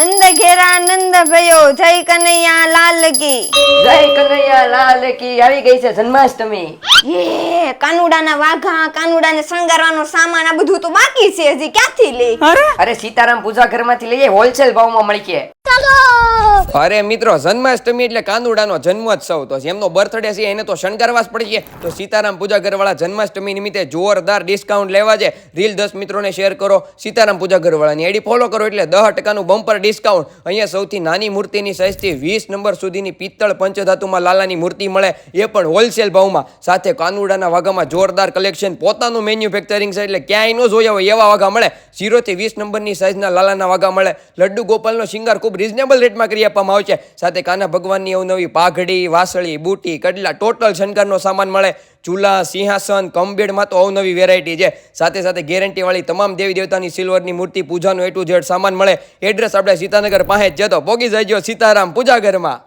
And ઘેરા આનંદ ભયો. જય કનૈયા લાલ કી. જય કનૈયા લાલ કી. આવી ગઈ છે જન્માષ્ટમી. એ કાનુડાના વાઘા કાનુડાને શણગારવાનો સામાન આ બધું તો બાકી છે હજી. ક્યાંથી લે? અરે! સીતારામ પૂજા ઘરમાંથી લઈએ હોલસેલ ભાવમાં મળી કે. અરે મિત્રો જન્માષ્ટમી એટલે કાનુડાનો જન્મોત્સવ તો જેમનો બર્થડે છે એને તો શણગારવા જ પડી છે. તો સીતારામ પૂજા ઘરવાળા જન્માષ્ટમી નિમિત્તે જોરદાર ડિસ્કાઉન્ટ લેવા છે. રીલ દસ મિત્રોને શેર કરો. સીતારામ પૂજા ઘરવાળાની આઈડી ફોલો કરો એટલે દહ ટકાનું બમ્પર ડિસ્કાઉન્ટ અહીંયા સૌથી નાની મૂર્તિની સાઇઝથી વીસ નંબર સુધીની પિત્તળ પંચધાતુમાં લાલાની મૂર્તિ મળે. એ પણ હોલસેલ ભાવમાં. સાથે કાનુડાના વાઘામાં જોરદાર કલેક્શન પોતાનું મેન્યુફેક્ચરિંગ છે એટલે ક્યાંય ન જોયા હોય એવા વાઘા મળે. ઝીરોથી વીસ નંબરની સાઇઝના લાલાના વાઘા મળે. લડ્ડુ ગોપાલનો શિંગાર ખૂબ રિઝનેબલ રેટમાં કરી આપવામાં આવે છે. સાથે કાના ભગવાનની અવનવી પાઘડી, વાસળી, બુટી, કડલા ટોટલ શણગારનો સામાન મળે. ચૂલા, સિંહાસન કમબેડમાં તો અવનવી વેરાયટી છે. સાથે સાથે ગેરંટી વાળી તમામ દેવી દેવતાની સિલ્વરની મૂર્તિ, પૂજાનું એ ટુ ઝેડ સામાન મળે. એડ્રેસ આપણે સીતાનગર પાસે જ જતો પોગી જજો સીતારામ પૂજા ઘરમાં.